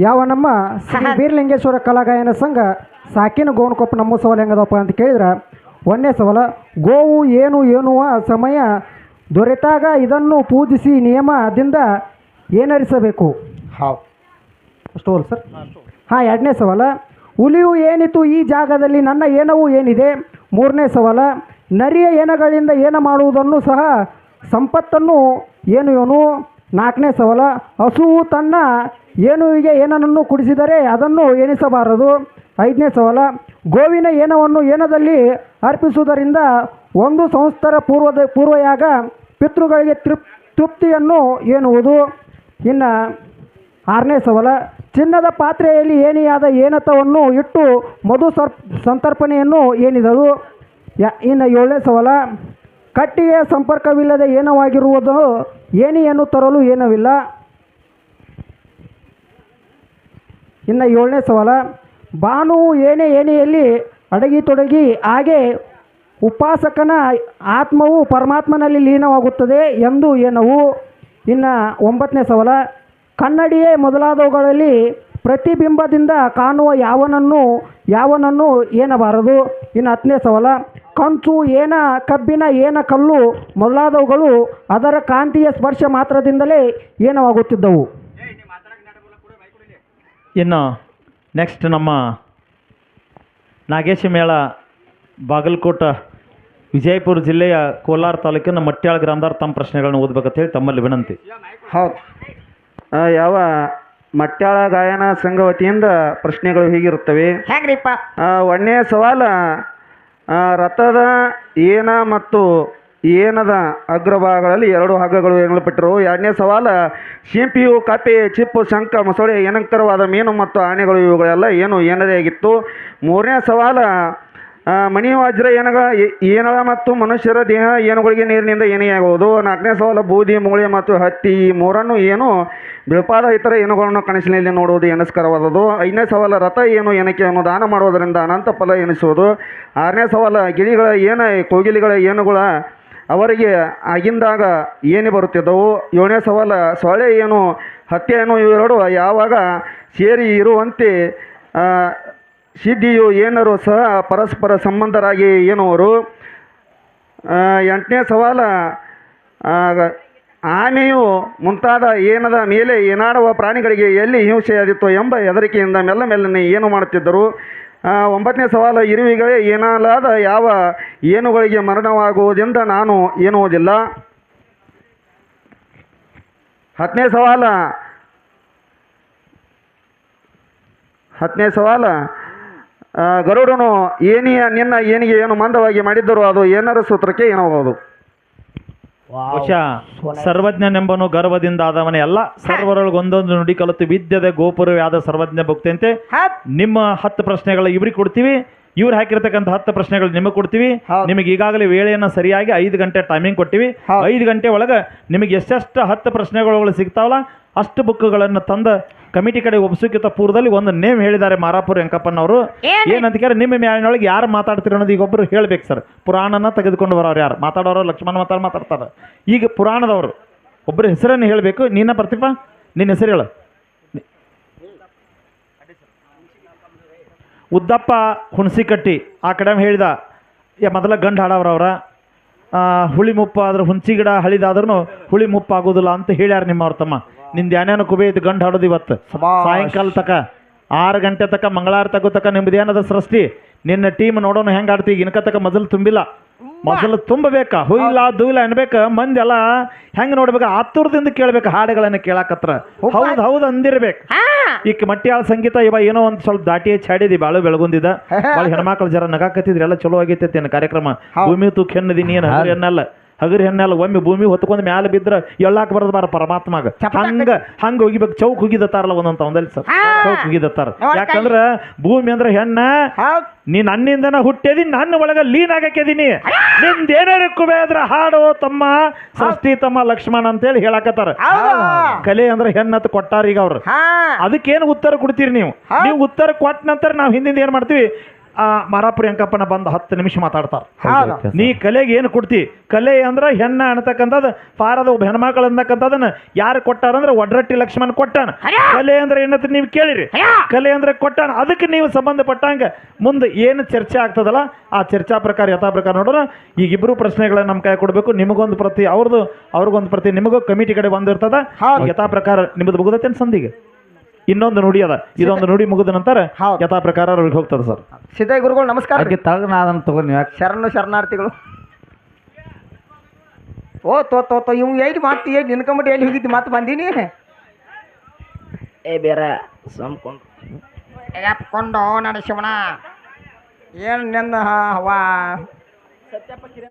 ಯಾವ ನಮ್ಮ ಶ್ರೀ ಬೀರ್ಲಿಂಗೇಶ್ವರ ಕಲಾಗಾಯನ ಸಂಘ ಸಾಕಿನ ಗೋಣಕೊಪ್ಪ ನಮ್ಮ ಸವಾಲು ಹೆಂಗದಪ್ಪ ಅಂತ ಕೇಳಿದ್ರೆ ಒಂದನೇ ಸವಾಲ ಗೋವು ಏನು ಎನ್ನುವ ಸಮಯ ದೊರೆತಾಗ ಇದನ್ನು ಪೂಜಿಸಿ ನಿಯಮದಿಂದ ಏನರಿಸಬೇಕು? ಹೌದು ಅಷ್ಟು ಅಲ್ಲ ಸರ್. ಹಾಂ ಎರಡನೇ ಸವಾಲ ಹುಲಿಯು ಏನಿತ್ತು ಈ ಜಾಗದಲ್ಲಿ ನನ್ನ ಏನವು ಏನಿದೆ? ಮೂರನೇ ಸವಾಲ ನರಿಯ ಏನಗಳಿಂದ ಏನ ಮಾಡುವುದನ್ನು ಸಹ ಸಂಪತ್ತನ್ನು ಏನು ಏನು ನಾಲ್ಕನೇ ಸವಾಲ ಹಸುವು ತನ್ನ ಏನುವಿಗೆ ಏನನ್ನು ಕುಡಿಸಿದರೆ ಅದನ್ನು ಎಣಿಸಬಾರದು? ಐದನೇ ಸವಾಲ, ಗೋವಿನ ಏನವನ್ನು ಏನದಲ್ಲಿ ಅರ್ಪಿಸುವುದರಿಂದ ಒಂದು ಸಂಸ್ಥರ ಪೂರ್ವದ ಪೂರ್ವಯಾಗ ಪಿತೃಗಳಿಗೆ ತೃಪ್, ತೃಪ್ತಿಯನ್ನು ಎನ್ನುವುದು? ಇನ್ನು ಆರನೇ ಸವಾಲ, ಚಿನ್ನದ ಪಾತ್ರೆಯಲ್ಲಿ ಏನಿಯಾದ ಏನತವನ್ನು ಇಟ್ಟು ಮಧು ಸರ್ ಸಂತರ್ಪಣೆಯನ್ನು ಏನಿದಳು ಇನ್ನು ಏಳನೇ ಸವಾಲ ಕಟ್ಟಿಗೆ ಸಂಪರ್ಕವಿಲ್ಲದೆ ಏನವಾಗಿರುವುದು? ಏನಿಯನ್ನು ತರಲು ಏನವಿಲ್ಲ. ಇನ್ನು ಏಳನೇ ಸವಾಲ, ಬಾನು ಏನೇ ಏನೆಯಲ್ಲಿ ಅಡಗಿ ತೊಡಗಿ ಹಾಗೆ ಉಪಾಸಕನ ಆತ್ಮವು ಪರಮಾತ್ಮನಲ್ಲಿ ಲೀನವಾಗುತ್ತದೆ ಎಂದು ಏನವು? ಇನ್ನು ಒಂಬತ್ತನೇ ಸವಾಲ, ಕನ್ನಡಿಯೇ ಮೊದಲಾದವುಗಳಲ್ಲಿ ಪ್ರತಿಬಿಂಬದಿಂದ ಕಾಣುವ ಯಾವನನ್ನು ಯಾವನನ್ನು ಏನಬಾರದು ಇನ್ನು ಹತ್ತನೇ ಸವಾಲ, ಕಂಚು ಏನ ಕಬ್ಬಿನ ಏನ ಕಲ್ಲು ಮೊದಲಾದವುಗಳು ಅದರ ಕಾಂತಿಯ ಸ್ಪರ್ಶ ಮಾತ್ರದಿಂದಲೇ ಏನವಾಗುತ್ತಿದ್ದವು ಇನ್ನು ನೆಕ್ಸ್ಟ್ ನಮ್ಮ ನಾಗೇಶ ಮೇಳ ಬಾಗಲಕೋಟ ವಿಜಯಪುರ ಜಿಲ್ಲೆಯ ಕೋಲಾರ ತಾಲೂಕಿನ ಮಟ್ಯಾಳ ಗ್ರಾಮದಾರ್ ತಮ್ಮ ಪ್ರಶ್ನೆಗಳನ್ನು ಓದ್ಬೇಕಂತ ಹೇಳಿ ತಮ್ಮಲ್ಲಿ ವಿನಂತಿ. ಹೌದು. ಆ, ಯಾವ ಮಟ್ಯಾಳ ಗಾಯನ ಸಂಘ ವತಿಯಿಂದ ಪ್ರಶ್ನೆಗಳು ಹೀಗಿರುತ್ತವೆ. ಹೆಂಗ್ರಿಪ್ಪ ಆ, ಒಂದನೇ ಸವಾಲ ಆ, ರಥದ ಏನ ಮತ್ತು ಏನದ ಅಗ್ರಭಾಗಗಳಲ್ಲಿ ಎರಡು ಹಗ್ಗಗಳು ಎನ್ನಲ್ಪಟ್ಟಿರು ಎರಡನೇ ಸವಾಲ ಶಿಂಪಿಯು ಕಪೆ, ಚಿಪ್ಪು ಶಂಕ ಮೊಸಳೆ ಏನಂಕರವಾದ ಮೀನು ಮತ್ತು ಆನೆಗಳು, ಇವುಗಳೆಲ್ಲ ಏನು ಏನದೇ ಆಗಿತ್ತು? ಮೂರನೇ ಸವಾಲ ಮಣಿವಾಜ್ರ ಮಣಿ ವಜ್ರ ಏನಗಳ ಏ- ಏನಳ ಮತ್ತು ಮನುಷ್ಯರ ದೇಹ ಏನುಗಳಿಗೆ ನೀರಿನಿಂದ ಏನೇ ಆಗುವುದು ನಾಲ್ಕನೇ ಸವಾಲ, ಬೂದಿ, ಮೂಳೆ ಮತ್ತು ಹತ್ತಿ ಈ ಮೂರನ್ನು ಏನು ಬಿಳುಪಾದ ಇತರ ಏನುಗಳನ್ನು ಕನಸಿನಲ್ಲಿ ನೋಡುವುದು ಎನಸ್ಕರವಾದದು ಐದನೇ ಸವಾಲ, ರಥ ಏನು ಏನಕ್ಕೆ ದಾನ ಮಾಡುವುದರಿಂದ ಅನಂತ ಫಲ ಎನಿಸುವುದು? ಆರನೇ ಸವಾಲ, ಗಿಳಿಗಳ ಏನ, ಕೋಗಿಲಿಗಳ ಏನುಗಳ ಅವರಿಗೆ ಆಗಿಂದಾಗ ಏನೇ ಬರುತ್ತಿದ್ದವು? ಏಳನೇ ಸವಾಲ, ಸೊಳ್ಳೆ ಏನು, ಹತ್ಯೆ ಏನು ಇವೆರಡು ಯಾವಾಗ ಸೇರಿ ಇರುವಂತೆ ಸಿದ್ಧಿಯು ಏನರು ಸಹ ಪರಸ್ಪರ ಸಂಬಂಧರಾಗಿ ಏನವರು ಎಂಟನೇ ಸವಾಲ ಆನೆಯು ಮುಂತಾದ ಏನದ ಮೇಲೆ ಏನಾಡುವ ಪ್ರಾಣಿಗಳಿಗೆ ಎಲ್ಲಿ ಹಿಂಸೆಯಾದಿತ್ತು ಎಂಬ ಹೆದರಿಕೆಯಿಂದ ಮೆಲ್ಲ ಮೆಲ್ಲನೆ ಏನು ಮಾಡುತ್ತಿದ್ದರು? ಒಂಬತ್ತನೇ ಸವಾಲ, ಇರುವಿಗಳೇ ಏನಾಲಾದ ಯಾವ ಏನುಗಳಿಗೆ ಮರಣವಾಗುವುದೆಂದ ನಾನು ಏನುವುದಿಲ್ಲ ಹತ್ತನೇ ಸವಾಲ. ಹತ್ತನೇ ಸವಾಲ. ಗರುಡನು ಏನಿಯ ನಿನ್ನ ಏನಿಗೆ ಏನು ಮಂದವಾಗಿ ಮಾಡಿದ್ದರೂ ಅದು ಏನರ ಸೂತ್ರಕ್ಕೆ ಏನಬಹುದು ಬಹುಶಃ ಸರ್ವಜ್ಞನೆಂಬನು ಗರ್ವದಿಂದ ಆದವನೇ ಎಲ್ಲ ಸರ್ವರೊಳಗೊಂದೊಂದು ನುಡಿ ಕಲಿತು ವಿದ್ಯದ ಗೋಪುರವೇ ಆದ ಸರ್ವಜ್ಞ ಭಕ್ತಿಯಂತೆ ನಿಮ್ಮ ಹತ್ತು ಪ್ರಶ್ನೆಗಳ ಇವ್ರಿಗೆ ಕೊಡ್ತೀವಿ. ಇವ್ರು ಹಾಕಿರ್ತಕ್ಕಂಥ ಹತ್ತು ಪ್ರಶ್ನೆಗಳು ನಿಮಗೆ ಕೊಡ್ತೀವಿ. ನಿಮಗೆ ಈಗಾಗಲೇ ವೇಳೆಯನ್ನು ಸರಿಯಾಗಿ ಐದು ಗಂಟೆ ಟೈಮಿಂಗ್ ಕೊಟ್ಟಿವಿ. ಐದು ಗಂಟೆ ಒಳಗೆ ನಿಮಗೆ ಎಷ್ಟೆಷ್ಟು ಹತ್ತು ಪ್ರಶ್ನೆಗಳು ಸಿಗ್ತಾವಲ್ಲ ಅಷ್ಟು ಬುಕ್ಗಳನ್ನು ತಂದ ಕಮಿಟಿ ಕಡೆ ಒಪ್ಪಿಸೋಕ್ಕಿಂತ ಪೂರ್ವದಲ್ಲಿ ಒಂದು ನೇಮ್ ಹೇಳಿದ್ದಾರೆ ಮಾರಾಪುರ ವೆಂಕಪ್ಪನವರು. ಅವರು ಏನಂತ ಕೇಳಿ ನಿಮ್ಮ ಮ್ಯಾಲಿನೊಳಗೆ ಯಾರು ಮಾತಾಡ್ತೀರ ಅನ್ನೋದು ಈಗ ಒಬ್ಬರು ಹೇಳ್ಬೇಕು ಸರ್. ಪುರಾಣನ ತೆಗೆದುಕೊಂಡು ಬರೋರು ಯಾರು? ಮಾತಾಡೋರು ಲಕ್ಷ್ಮಣ ಮಾತಾಡ್ ಮಾತಾಡ್ತಾರೆ. ಈಗ ಪುರಾಣದವರು ಒಬ್ಬರ ಹೆಸರನ್ನು ಹೇಳಬೇಕು. ನೀನ ಪ್ರತಿಭಾ ನಿನ್ನ ಹೆಸರು ಹೇಳು. ಉದ್ದಪ್ಪ ಹುಣಸಿಕಟ್ಟಿ ಆ ಕಡೆ ಹೇಳಿದ. ಯಾ ಮೊದಲ ಗಂಡು ಹಾಡವ್ರವ್ರ. ಹುಳಿ ಮುಪ್ಪ ಆದ್ರೆ ಹುಣಸಿ ಗಿಡ ಹಳಿದಾದ್ರೂ ಹುಳಿ ಮುಪ್ಪ ಆಗೋದಿಲ್ಲ ಅಂತ ಹೇಳ್ಯಾರ ನಿಮ್ಮವ್ರ ತಮ್ಮ. ನಿಂದ ಏನೇನು ಕುಬಿ ಐತಿ ಗಂಡು ಹಾಡೋದು ಇವತ್ತು. ಸಾಯಂಕಾಲ ತಕ ಆರು ಗಂಟೆ ತಕ ಮಂಗಳಾರ ತಗೋ ತಕ ನಿಮ್ದು ಏನದ ಸೃಷ್ಟಿ. ನಿನ್ನ ಟೀಮ್ ನೋಡೋಣ ಹೆಂಗೆ ಆಡ್ತಿ? ಇನ್ಕ ತಕ ಮೊದಲು ತುಂಬಿಲ್ಲ. ಮೊದಲು ತುಂಬಬೇಕಾ. ಹುಯಿಲ್ಲ ದುಯಿಲ್ಲ ಅನ್ಬೇಕು. ಮಂದೆಲ್ಲ ಹೆಂಗ್ ಹೆಂಗೆ ನೋಡ್ಬೇಕು? ಆತುರದಿಂದ ಕೇಳ್ಬೇಕು ಹಾಡುಗಳನ್ನ ಕೇಳಾಕತ್ರ. ಹೌದು ಹೌದು ಅಂದಿರ್ಬೇಕು. ಹಾ. ಈಗ ಮಟ್ಯಾಳ ಸಂಗೀತ ಇವ ಏನೋ ಒಂದ್ ಸ್ವಲ್ಪ ದಾಟಿ ಚಾಡಿದಿ ಬಾಳು ಬೆಳಗುಂದಿದ. ಹೆಣ್ಮಕ್ಳು ಜರ ನಗಾಕತ್ತಿದ್ರೆ ಎಲ್ಲ ಚಲೋ ಅನ್ನ ಕಾರ್ಯಕ್ರಮ? ಭೂಮಿ ತೂಕ ಹೆಣ್ಣದಿ ನೀನು ಎನ್ನಲ್ಲ ಹಗರ್ ಹೆಣ್ಣೆಲ್ಲ ಒಮ್ಮೆ ಭೂಮಿ ಹೊತ್ಕೊಂಡ್ ಮ್ಯಾಲ ಬಿದ್ರ ಎಳ್ಳಾಕ್ ಬರದ್ ಬಾರ ಪರಮಾತ್ಮಾಗ. ಹಂಗ ಹಂಗ ಹೋಗಿಬೇಕು. ಚೌಕ್ ಹೋಗಿದತ್ತಾರಲ್ಲ ಒಂದಂತ ಒಂದಲ್ಲಿ ಸರ್. ಚೌಕ್ ಹೋಗಿದತ್ತಾರ. ಯಾಕಂದ್ರ ಭೂಮಿ ಅಂದ್ರ ಹೆಣ್ಣ. ನೀನ್ ನೀ ನನ್ನಿಂದನ ಹುಟ್ಟಿದಿ ನನ್ನ ಒಳಗ ಲೀನ್ನಿಂದ ನಿಂದೇನಾರ ಕುಬೇದ್ರ ಹಾಡು ತಮ್ಮ ಸೃಷ್ಟಿ ತಮ್ಮ ಲಕ್ಷ್ಮಣ ಅಂತೇಳಿ ಹೇಳಕತ್ತಾರ. ಹೌದು. ಕಲೆ ಅಂದ್ರ ಹೆಣ್ಣತ್ ಕೊಟ್ಟಾರ ಈಗ ಅವ್ರು. ಅದಕ್ಕೇನು ಉತ್ತರ ಕೊಡ್ತೀರಿ ನೀವು? ನೀವು ಉತ್ತರ ಕೊಟ್ಟ ನಂತರ ನಾವು ಹಿಂದಿಂದ ಏನ್ ಮಾಡ್ತೀವಿ? ಆ ಮರಾಪುರಿ ಅಂಕಪ್ಪನ ಬಂದು ಹತ್ತು ನಿಮಿಷ ಮಾತಾಡ್ತಾರೆ. ನೀ ಕಲೆಗೆ ಏನು ಕೊಡ್ತಿ? ಕಲೆ ಅಂದ್ರೆ ಹೆಣ್ಣ ಅನ್ನತಕ್ಕಂಥದ್ದು ಪಾರದ ಒಬ್ಬ ಹೆಣ್ಮಕ್ಳು ಅನ್ನಕ್ಕಂಥದನ್ನ ಯಾರು ಕೊಟ್ಟಾರಂದ್ರೆ ಒಡ್ರಟ್ಟಿ ಲಕ್ಷ್ಮಣ್ ಕೊಟ್ಟಾನ. ಕಲೆ ಅಂದ್ರೆ ಏನಂತ ನೀವು ಕೇಳಿರಿ. ಕಲೆ ಅಂದ್ರೆ ಕೊಟ್ಟಾನ. ಅದಕ್ಕೆ ನೀವು ಸಂಬಂಧಪಟ್ಟಂಗೆ ಮುಂದೆ ಏನು ಚರ್ಚೆ ಆಗ್ತದಲ್ಲ ಆ ಚರ್ಚಾ ಪ್ರಕಾರ ಯಥಾ ಪ್ರಕಾರ ನೋಡೋಣ. ಈಗ ಇಬ್ಬರು ಪ್ರಶ್ನೆಗಳನ್ನ ನಮ್ಮ ಕೈ ಕೊಡಬೇಕು. ನಿಮಗೊಂದು ಪ್ರತಿ ಅವ್ರದ್ದು ಅವ್ರಿಗೊಂದು ಪ್ರತಿ ನಿಮಗೂ ಕಮಿಟಿ ಕಡೆ ಬಂದಿರ್ತದ. ಯಥಾ ಪ್ರಕಾರ ನಿಮ್ಮದು ಮುಗುದತ್ತೇನು ಸಂದಿಗೆ ಇನ್ನೊಂದು ನುಡಿ ಅದ. ಇದೊಂದು ನುಡಿ ಮುಗಿದ ನಂತರ ಹೌದು. ಯಥಾ ಪ್ರಕಾರ ಅವ್ರಿಗೆ ಹೋಗ್ತದೆ ಸರ್. ಸಿದ್ಧ ಗುರುಗಳು ನಮಸ್ಕಾರ ರೀ. ಅದಕ್ಕೆ ನಾ ಅದನ್ನ ತಗೋ ನೀವು ಯಾಕೆ? ಶರಣು ಶರಣಾರ್ಥಿಗಳು. ಓ ತೋ ತೋ ತೋ ಇವ್ ಎಲ್ಲಿ ಮಾತು ಎಲ್ಲಿ ನಿನ್ಕೊಂಬಿಟ್ಟು ಎಲ್ಲಿ ಹೋಗಿದ್ದು? ಮಾತು ಬಂದೀನಿ. ಏ ಬೇರೆ ಸಂಕೊಂಡು ಎಪ್ಕೊಂಡು ನಡೆಸೋಣ ಏನು ನಿನ್ನ ಹವಾ?